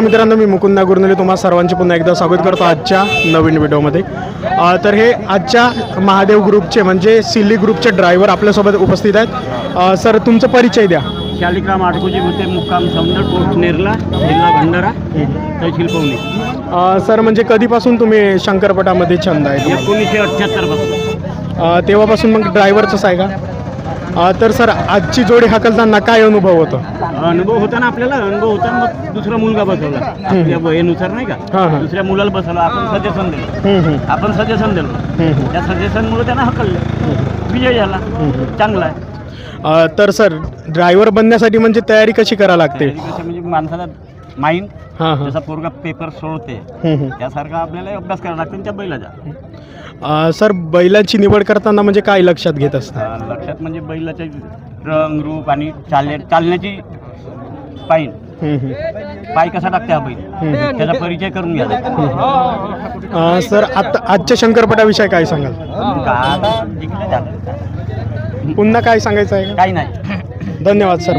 मित्रांनो मी मुकुंद नागुर्नले तुम्हा सर्वांचे पुन्हा एकदा स्वागत करतो आजच्या नवीन व्हिडिओमध्ये. तर हे आजच्या महादेव ग्रुपचे म्हणजे सिल्ली ग्रुपचे ड्रायव्हर आपल्यासोबत उपस्थित आहेत. सर तुमचा परिचय द्या. शालिग्राम आडकोजी होते मुक्काम सौंदर पोस्ट नेरला जिल्हा भंडारा तहसील पवनी. सर म्हणजे कधीपासून तुम्ही शंकरपटामध्ये छंद आहे? तुम्हाला? एकोणीसशे अठ्ठ्याहत्तरपासून. अ, तेव्हापासून मग ड्रायव्हरचंच आहे का? तर सर आजची जोडी हाकलताना काय अनुभव होतो? अनुभव होता ना आपल्याला. अनुभव होता मग दुसरा मुलगा बसवला. आपल्या वयानुसार नाही हा, का? हा. दुसऱ्या मुलाला बसवला. आपण सजेशन दिलं. आपण सजेशन दिलं. त्या सजेशनमुळे त्यांना हकललं. विजय झाला. चांगला आहे. तर सर ड्रायव्हर बनण्यासाठी म्हणजे तयारी कशी करावी लागते? तयारी कशी? म्हणजे माणसाला माइंड हां हां. जसा पोरगा पेपर सोडते हम्म. त्यासारखा आपल्याला अभ्यास करावा लागतो आणि त्या बैलाचा. अ, सर बैलांची निवड करताना म्हणजे काय लक्षात घेत असतात अं, लक्षात म्हणजे बैलाचे रंग रूप आणि चालण्या चालण्याची हम्म, हम्म. पाय कसा टाकते हा बैल? हम्म. त्याचा परिचय करून घ्या. अ, सर आता आजच्या शंकरपटाविषयी काय सांगाल? का आता जिंकलं झालं पुन्हा काय सांगायचं आहे काही नाही. धन्यवाद सर.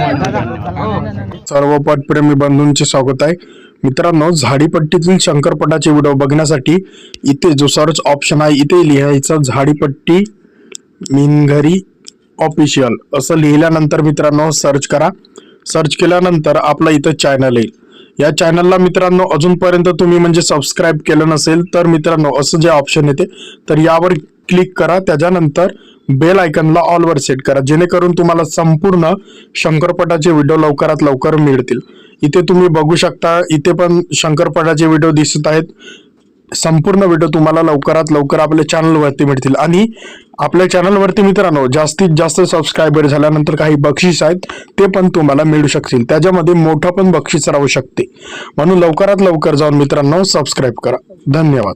सर्व पटप्रेमी बंधूंचे स्वागत आहे. मित्रांनो झाडीपट्टीतील शंकरपटाचे व्हिडिओ बघण्यासाठी इथे जो सर्च ऑप्शन आहे इथे लिहायचं झाडीपट्टी मिनघरी ऑफिशियल. असं लिहिल्यानंतर मित्रांनो सर्च करा. सर्च केल्यानंतर आपला इथं चॅनल येईल. या चॅनलला मित्रांनो अजूनपर्यंत तुम्ही म्हणजे सबस्क्राईब केलं नसेल तर मित्रांनो असं जे ऑप्शन येते तर यावर क्लिक करा. त्याच्यानंतर बेल आयकनला ऑलवर सेट करा जेणेकरून तुम्हाला संपूर्ण शंकरपटाचे व्हिडिओ लवकरात लवकर मिळतील. इथे तुम्ही बघू शकता इथे पण शंकरपटाचे व्हिडिओ दिसत आहेत. संपूर्ण व्हिडिओ तुम्हाला लवकरात लवकर आपल्या चॅनलवरती मिळतील. आणि आपल्या चॅनलवरती मित्रांनो जास्तीत जास्त सबस्क्रायबर झाल्यानंतर काही बक्षीस आहेत ते पण तुम्हाला मिळू शकतील. त्याच्यामध्ये मोठं पण बक्षीस राहू शकते. म्हणून लवकरात लवकर जाऊन मित्रांनो सबस्क्राईब करा. धन्यवाद.